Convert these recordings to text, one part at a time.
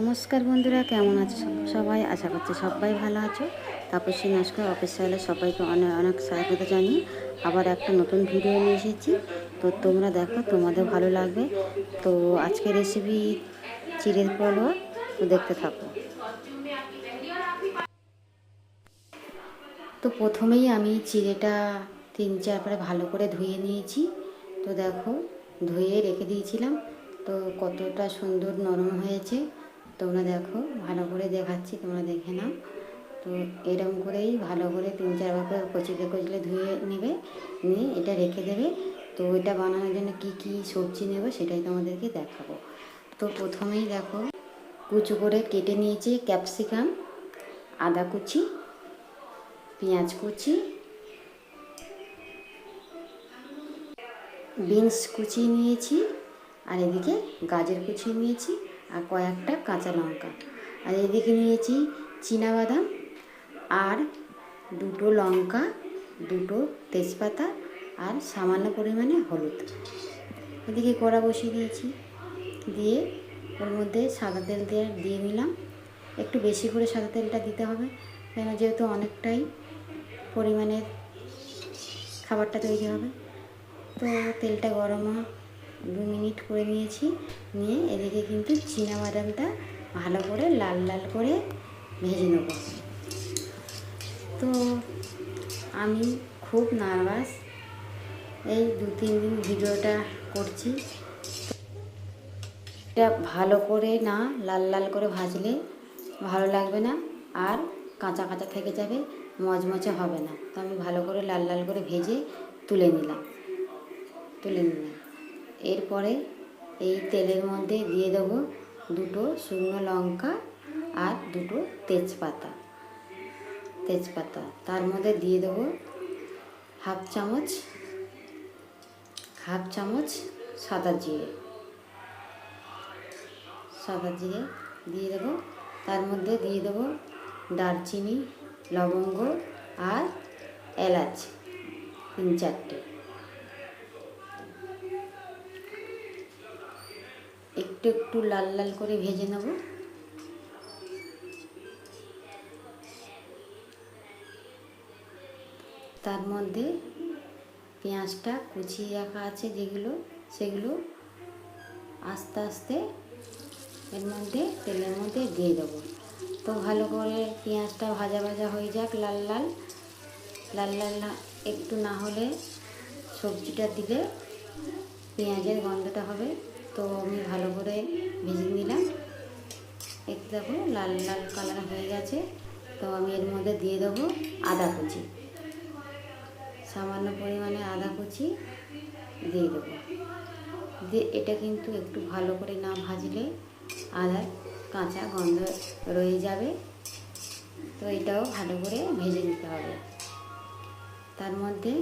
নমস্কার বন্ধুরা, কেমন আছো সবাই? আশা করছি সবাই ভালো আছো। তাপসী নস্কর অফিসিয়ালে সবাইকে অনেক অনেক স্বাগত জানিয়ে আবার একটা নতুন ভিডিও নিয়ে এসেছি। তো তোমরা দেখো, তোমাদের ভালো লাগবে। তো আজকে রেসিপি চিড়ের পলোয়া তো দেখতে থাকো। তো প্রথমেই আমি চিড়েটা তিন চারবারে ভালো করে ধুয়ে নিয়েছি। তো দেখো, ধুয়ে রেখে দিয়েছিলাম। তো কতটা সুন্দর নরম হয়েছে। তোমরা দেখো, ভালো করে দেখাচ্ছি, তোমরা দেখে নাও। তো এরকম করেই ভালো করে তিন চারবার করে কচলে কচলে ধুয়ে নেবে, নিয়ে এটা রেখে দেবে। তো এটা বানানোর জন্য কি কি সবজি নেবে সেটাই তোমাদেরকে দেখাবো। তো প্রথমেই দেখো, কুচু করে কেটে নিয়েছি ক্যাপসিকাম, আদা কুচি, পেঁয়াজ কুচি, বিনস কুচি নিয়েছি, আর এদিকে গাজর কুচি নিয়েছি। আর কয়েকটা কাঁচা লঙ্কা। আর এদিকে নিয়েছি বাদাম আর দুটো লঙ্কা, দুটো তেজপাতা আর সামান্য পরিমাণে হলুদ। এদিকে কড়া বসিয়ে দিয়েছি। দিয়ে ওর মধ্যে সাদা তেল দিয়ে দিয়ে নিলাম। একটু বেশি করে সাদা তেলটা দিতে হবে, কেন যেহেতু অনেকটাই পরিমাণের খাবারটা তৈরি হবে। তো তেলটা গরম দু মিনিট করে নিয়েছি। নিয়ে এদিকে কিন্তু বাদামটা ভালো করে লাল লাল করে ভেজে নেব। তো আমি খুব নার্ভাস এই দু তিন দিন ভিডিওটা করছি। এটা ভালো করে না লাল লাল করে ভাজলে ভালো লাগবে না আর কাঁচা কাঁচা থেকে যাবে, মচমচে হবে না। তো আমি ভালো করে লাল লাল করে ভেজে তুলে নিলাম। তুলে নিলাম। এরপরে এই তেলের মধ্যে দিয়ে দেবো দুটো শুকনো লঙ্কা আর দুটো তেজপাতা তেজপাতা। তার মধ্যে দিয়ে দেবো হাফ চামচ হাফ চামচ সাদা জিরে। সাদা জিরে দিয়ে দেবো। তার মধ্যে দিয়ে দেবো দারচিনি, লবঙ্গ আর এলাচ, তিন চারটে। একটু একটু লাল লাল করে ভেজে নেব। তার মধ্যে পেঁয়াজটা কুচিয়ে রাখা আছে যেগুলো, সেগুলো আস্তে আস্তে এর মধ্যে তেলের মধ্যে দিয়ে দেবো। তো ভালো করে পেঁয়াজটা ভাজা ভাজা হয়ে যাক লাল লাল। লাল লাল না, একটু না হলে সবজিটা দিলে পেঁয়াজের গন্ধটা হবে। তো আমি ভালো করে ভেজে নিলাম। একটু দেখো লাল লাল কালার হয়ে গেছে। তো আমি এর মধ্যে দিয়ে দেবো আদা কুচি। সামান্য পরিমাণে আদা কুচি দিয়ে দেবো। দিয়ে এটা কিন্তু একটু ভালো করে না ভাজলে আদার কাঁচা গন্ধ রয়ে যাবে। তো এটাও ভালো করে ভেজে নিতে হবে। তার মধ্যে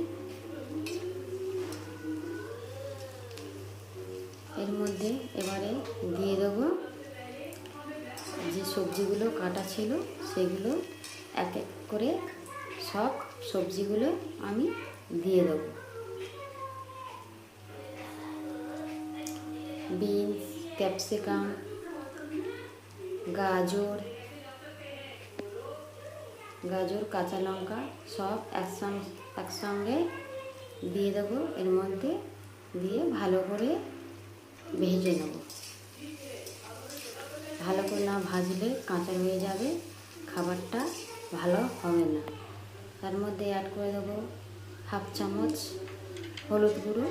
এর মধ্যে এবারে দিয়ে দেবো। যে সবজিগুলো কাটা ছিল সেগুলো এক এক করে সব সবজিগুলো আমি দিয়ে দেবো। বিনস, ক্যাপসিকাম, গাজর গাজর, কাঁচা লঙ্কা সব একসঙ্গে একসঙ্গে দিয়ে দেবো। এর মধ্যে দিয়ে ভালো করে ভেজে নেব। ভালো করে না ভাজলে কাঁচা রয়ে যাবে, খাবারটা ভালো হবে না। তার মধ্যে অ্যাড করে দেবো হাফ চামচ হলুদ গুঁড়ো।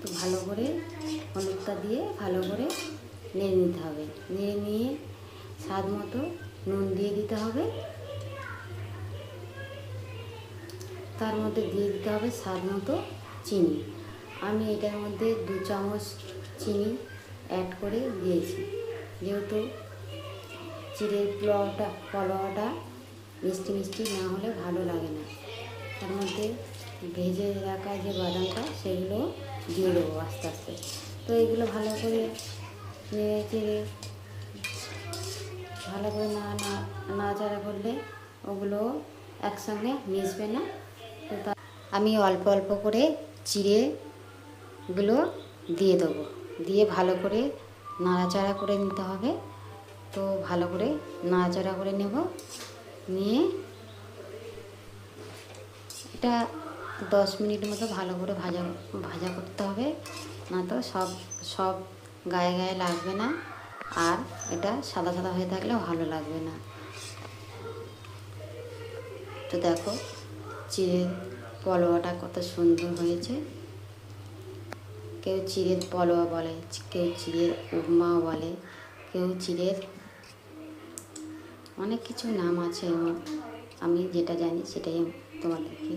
তো ভালো করে হলুদটা দিয়ে ভালো করে নেড়ে নিতে হবে। নেড়ে নিয়ে স্বাদ মতো নুন দিয়ে দিতে হবে। তার মধ্যে দিয়ে দিতে হবে স্বাদ মতো চিনি। আমি এটার মধ্যে দু চামচ চিনি অ্যাড করে দিয়েছি। যেহেতু চিড়ের পোলাওটা পোলাওটা মিষ্টি মিষ্টি না হলে ভালো লাগে না। তার মধ্যে ভেজে রাখা যে বাদামটা, সেগুলো দিয়ে দেবো আস্তে আস্তে। তো এগুলো ভালো করে নেড়ে চেড়ে ভালো করে না না, নাড়াচাড়া করলে ওগুলো একসঙ্গে মিশবে না। তা আমি অল্প অল্প করে চিড়েগুলো দিয়ে দেবো। দিয়ে ভালো করে নাড়াচাড়া করে নিতে হবে। তো ভালো করে নাড়াচাড়া করে নেব। নিয়ে এটা দশ মিনিট মতো ভালো করে ভাজা ভাজা করতে হবে। না তো সব সব গায়ে গায়ে লাগবে না। আর এটা সাদা সাদা হয়ে থাকলেও ভালো লাগবে না। তো দেখো চিড়ের পলোয়াটা কত সুন্দর হয়েছে। কেউ চিড়ের পলোয়া বলে, কেউ চিড়ের উপমাও বলে, কেউ চিড়ের অনেক কিছু নাম আছে আমার আমি যেটা জানি সেটাই তোমাদেরকে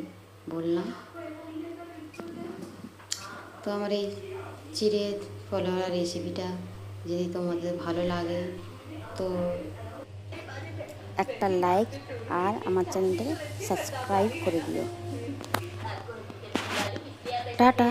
বললাম। তো আমার এই চিড়ের পলোয়া রেসিপিটা যদি তোমাদের ভালো লাগে, তো একটা লাইক আর আমার চ্যানেলটাকে সাবস্ক্রাইব করে দিও। টাটা।